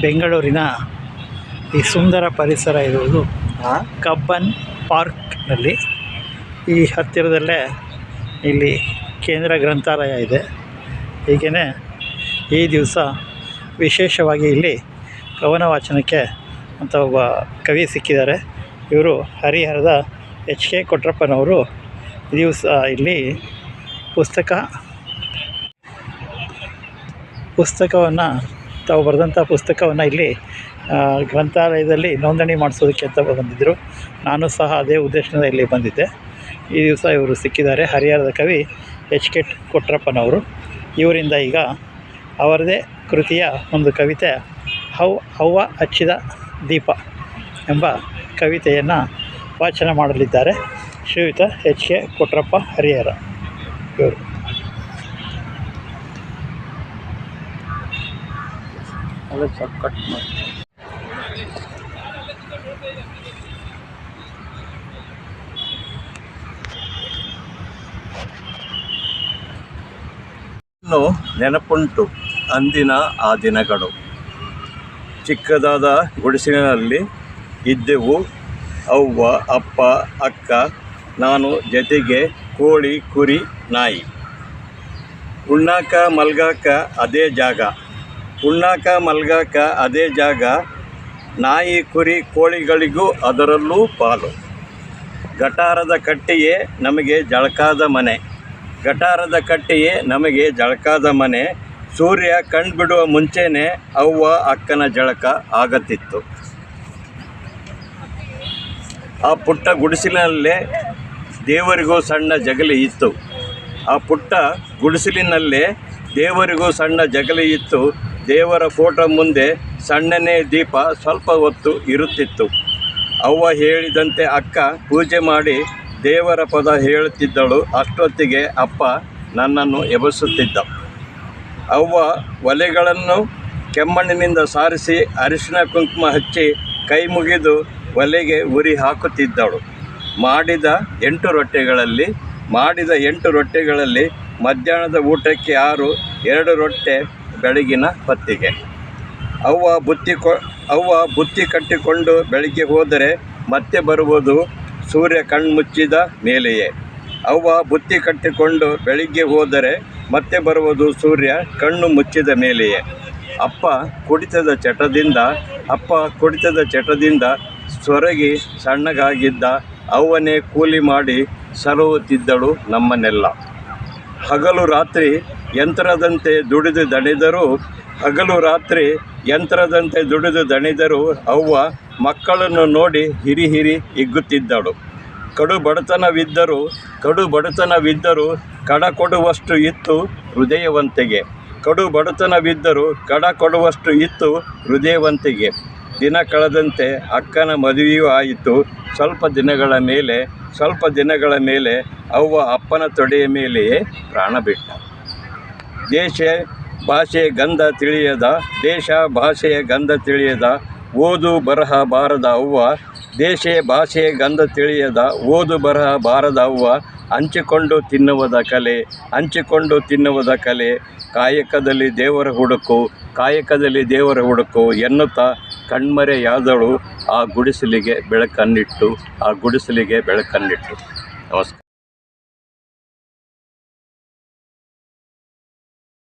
ಬೆಂಗಳೂರಿನ ಈ ಸುಂದರ ಪರಿಸರ ಇರುವುದು ಕಬ್ಬನ್ ಪಾರ್ಕ್ನಲ್ಲಿ. ಈ ಹತ್ತಿರದಲ್ಲೇ ಇಲ್ಲಿ ಕೇಂದ್ರ ಗ್ರಂಥಾಲಯ ಇದೆ. ಹೀಗೆಯೇ ಈ ದಿವಸ ವಿಶೇಷವಾಗಿ ಇಲ್ಲಿ ಕವನ ವಾಚನಕ್ಕೆ ಅಂತ ಒಬ್ಬ ಕವಿ ಸಿಕ್ಕಿದ್ದಾರೆ. ಇವರು ಹರಿಹರದ ಎಚ್ ಕೆ ಕೊಟ್ರಪ್ಪನವರು ಈ ದಿವಸ ಇಲ್ಲಿ ಪುಸ್ತಕ ಪುಸ್ತಕವನ್ನು ತಾವು ಬರೆದಂಥ ಪುಸ್ತಕವನ್ನು ಇಲ್ಲಿ ಗ್ರಂಥಾಲಯದಲ್ಲಿ ನೋಂದಣಿ ಮಾಡಿಸೋದಕ್ಕೆ ಅಂತ ಬಂದಿದ್ದರು. ನಾನು ಸಹ ಅದೇ ಉದ್ದೇಶದಿಂದ ಇಲ್ಲಿ ಬಂದಿದ್ದೆ. ಈ ದಿವಸ ಇವರು ಸಿಕ್ಕಿದ್ದಾರೆ. ಹರಿಹರದ ಕವಿ ಎಚ್ ಕೆ ಕೊಟ್ರಪ್ಪನವರು. ಇವರಿಂದ ಈಗ ಅವರದೇ ಕೃತಿಯ ಒಂದು ಕವಿತೆ, ಹೌ, ಹವ್ವ ಹಚ್ಚಿದ ದೀಪ ಎಂಬ ಕವಿತೆಯನ್ನು ವಾಚನ ಮಾಡಲಿದ್ದಾರೆ ಶ್ರೀಯುತ ಎಚ್ ಕೆ ಕೊಟ್ರಪ್ಪ ಹರಿಹರ ಇವರು. ಅದೇ ಸ್ವಲ್ಪ ಕಟ್ ಮಾಡಿ. ನೆನಪುಂಟು ಅಂದಿನ ಆ ದಿನಗಳು. ಚಿಕ್ಕದಾದ ಗುಡಿಸಿನಲ್ಲಿ ಇದ್ದೆವು. ಅವ್ವ, ಅಪ್ಪ, ಅಕ್ಕ, ನಾನು ಜೊತೆಗೆ ಕೋಳಿ, ಕುರಿ, ನಾಯಿ. ಉಣ್ಣಾಕ, ಮಲ್ಗಾಕ ಅದೇ ಜಾಗ. ಉಣ್ಣಾಕ, ಮಲ್ಗಾಕ ಅದೇ ಜಾಗ. ನಾಯಿ, ಕುರಿ, ಕೋಳಿಗಳಿಗೂ ಅದರಲ್ಲೂ ಪಾಲು. ಗಟಾರದ ಕಟ್ಟೆಯೇ ನಮಗೆ ಜಳಕಾದ ಮನೆ. ಗಟಾರದ ಕಟ್ಟೆಯೇ ನಮಗೆ ಜಳಕಾದ ಮನೆ. ಸೂರ್ಯ ಕಣ್ಬಿಡುವ ಮುಂಚೆನೇ ಅವ್ವ ಅಕ್ಕನ ಜಳಕ ಆಗತ್ತಿತ್ತು. ಆ ಪುಟ್ಟ ಗುಡಿಸಿಲಲ್ಲೇ ದೇವರಿಗೂ ಸಣ್ಣ ಜಗಲಿ ಇತ್ತು. ಆ ಪುಟ್ಟ ಗುಡಿಸಿಲಿನಲ್ಲೇ ದೇವರಿಗೂ ಸಣ್ಣ ಜಗಲಿ ಇತ್ತು. ದೇವರ ಫೋಟೋ ಮುಂದೆ ಸಣ್ಣನೇ ದೀಪ ಸ್ವಲ್ಪ ಹೊತ್ತು ಇರುತ್ತಿತ್ತು. ಅವ್ವ ಹೇಳಿದಂತೆ ಅಕ್ಕ ಪೂಜೆ ಮಾಡಿ ದೇವರ ಪದ ಹೇಳುತ್ತಿದ್ದಳು. ಅಷ್ಟೊತ್ತಿಗೆ ಅಪ್ಪ ನನ್ನನ್ನು ಎಬಸುತ್ತಿದ್ದ. ಅವ್ವ ಒಲೆಗಳನ್ನು ಕೆಮ್ಮಣ್ಣಿನಿಂದ ಸಾರಿಸಿ ಅರಿಶಿನ ಕುಂಕುಮ ಹಚ್ಚಿ ಕೈ ಮುಗಿದು ಒಲೆಗೆ ಉರಿ ಹಾಕುತ್ತಿದ್ದಳು. ಮಾಡಿದ ಎಂಟು ರೊಟ್ಟೆಗಳಲ್ಲಿ, ಮಾಡಿದ ಎಂಟು ರೊಟ್ಟೆಗಳಲ್ಲಿ ಮಧ್ಯಾಹ್ನದ ಊಟಕ್ಕೆ ಆರು, ಎರಡು ರೊಟ್ಟೆ ಬೆಳಗಿನ ಹೊತ್ತಿಗೆ. ಅವ್ವ ಬುತ್ತಿ ಕೊ, ಅವ್ವ ಬುತ್ತಿ ಕಟ್ಟಿಕೊಂಡು ಬೆಳಗ್ಗೆ ಹೋದರೆ ಮತ್ತೆ ಬರುವುದು ಸೂರ್ಯ ಕಣ್ಮುಚ್ಚಿದ ಮೇಲೆಯೇ. ಅವ್ವ ಬುತ್ತಿ ಕಟ್ಟಿಕೊಂಡು ಬೆಳಗ್ಗೆ ಹೋದರೆ ಮತ್ತೆ ಬರುವುದು ಸೂರ್ಯ ಕಣ್ಣು ಮುಚ್ಚಿದ ಮೇಲೆಯೇ. ಅಪ್ಪ ಕುಡಿತದ ಚಟದಿಂದ, ಅಪ್ಪ ಕುಡಿತದ ಚಟದಿಂದ ಸೊರಗಿ ಸಣ್ಣಗಾಗಿದ್ದ ಅವ್ವನೇ ಕೂಲಿ ಮಾಡಿ ಸಲಹುತ್ತಿದ್ದಳು ನಮ್ಮನ್ನೆಲ್ಲ. ಹಗಲು ರಾತ್ರಿ ಯಂತ್ರದಂತೆ ದುಡಿದು ದಣಿದರು, ಹಗಲು ರಾತ್ರಿ ಯಂತ್ರದಂತೆ ದುಡಿದು ದಣಿದರು ಅವ್ವ ಮಕ್ಕಳನ್ನು ನೋಡಿ ಹಿರಿ ಹಿರಿ ಹಿಗ್ಗುತ್ತಿದ್ದಳು. ಕಡು ಬಡತನವಿದ್ದರೂ ಕಡು ಬಡತನವಿದ್ದರೂ ಕಡ ಕೊಡುವಷ್ಟು ಇತ್ತು ಹೃದಯವಂತಿಗೆ. ಕಡು ಬಡತನವಿದ್ದರೂ ಕಡ ಕೊಡುವಷ್ಟು ಇತ್ತು ಹೃದಯವಂತಿಗೆ. ದಿನ ಕಳೆದಂತೆ ಅಕ್ಕನ ಮದುವೆಯೂ ಆಯಿತು. ಸ್ವಲ್ಪ ದಿನಗಳ ಮೇಲೆ, ಸ್ವಲ್ಪ ದಿನಗಳ ಮೇಲೆ ಅವ್ವ ಅಪ್ಪನ ತೊಡೆಯ ಮೇಲೆಯೇ ಪ್ರಾಣ ಬಿಟ್ಟ. ದೇಶ ಭಾಷೆ ಗಂಧ ತಿಳಿಯದ, ದೇಶ ಭಾಷೆಯ ಗಂಧ ತಿಳಿಯದ, ಓದು ಬರಹ ಬಾರದ ಅವ್ವ, ದೇಶ ಭಾಷೆಯ ಗಂಧ ತಿಳಿಯದ, ಓದು ಬರಹ ಬಾರದ ಅವ್ವ, ಹಂಚಿಕೊಂಡು ತಿನ್ನುವುದ ಕಲೆ, ಹಂಚಿಕೊಂಡು ತಿನ್ನುವುದ ಕಲೆ, ಕಾಯಕದಲ್ಲಿ ದೇವರ ಹುಡುಕು, ಕಾಯಕದಲ್ಲಿ ದೇವರ ಹುಡುಕು ಎನ್ನುತ್ತಾ ಕಣ್ಮರೆಯಾದಳು, ಆ ಗುಡಿಸಲಿಗೆ ಬೆಳಕನ್ನಿಟ್ಟು, ಆ ಗುಡಿಸಲಿಗೆ ಬೆಳಕನ್ನಿಟ್ಟು. ನಮಸ್ಕಾರ.